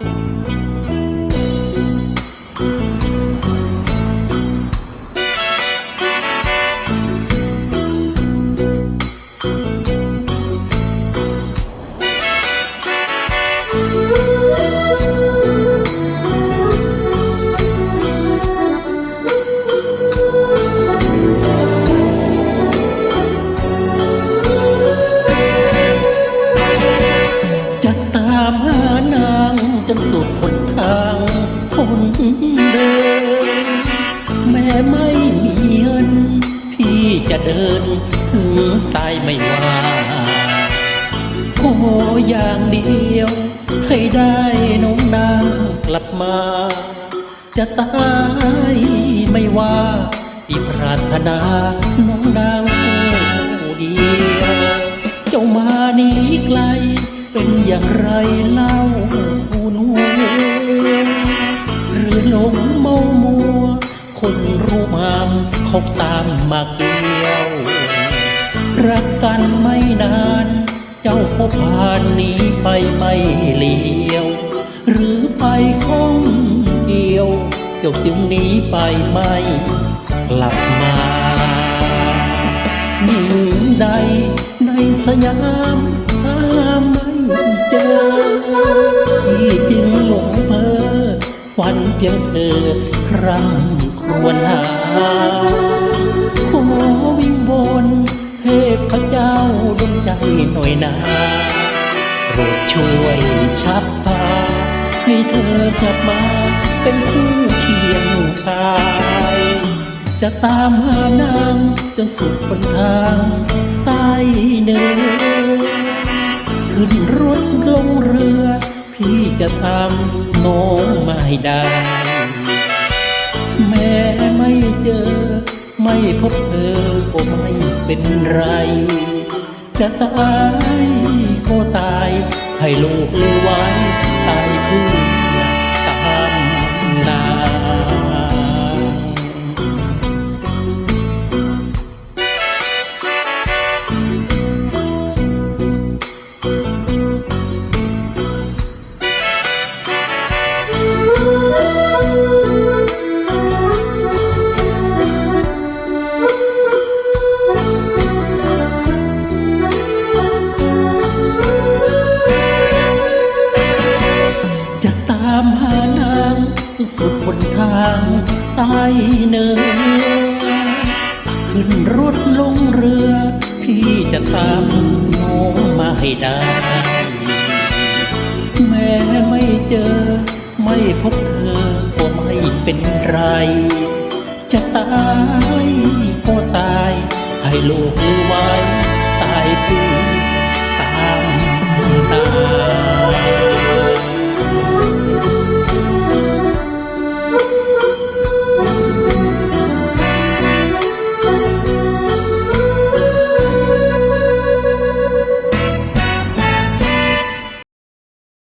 จ คนเดิน แม่ไม่มีเงิน พี่จะเดินถึงตายไม่ว่าขออย่างเดียว ให้ได้น้องนางกลับมา จะตายไม่ว่าที่ปรารถนาน้องนางผู้เดียวเจ้ามานี้ไกล เป็นอย่างไรเล่าผู้หนู หลงเมามัว คนรู้มามเขาตามมาเกี่ยว รักกันไม่นาน เจ้าพบผ่านหนีไปไม่เลี้ยว หรือไปข้องเกี่ยวเจ้าจึงหนีไปไม่กลับมาหญิงใดในสยามหาไม่เจอที่จึงหลงเพ้อ วันเพียงเธอครั้งควรหาขอวิงบนเทพเจ้าดวงใจหน่อยนาโปรดช่วยชับพาให้เธอกลับมาเป็นคู่เคียงกาย จะตามหานางจนสุดบนทางใต้เนินขึ้นรถลงเรือ พี่จะทำน้องไม่ได้ แม่ไม่เจอ ไม่พบเธอก็ไม่เป็นไร จะตายก็ตาย ให้ลูกลือไว้ตายเใต้เนินขึ้นรถลงเรือ พี่จะตามน้องมาให้ได้ แม้ไม่เจอ ไม่พบเธอก็ไม่เป็นไร จะตายก็ตาย ให้โลกไว้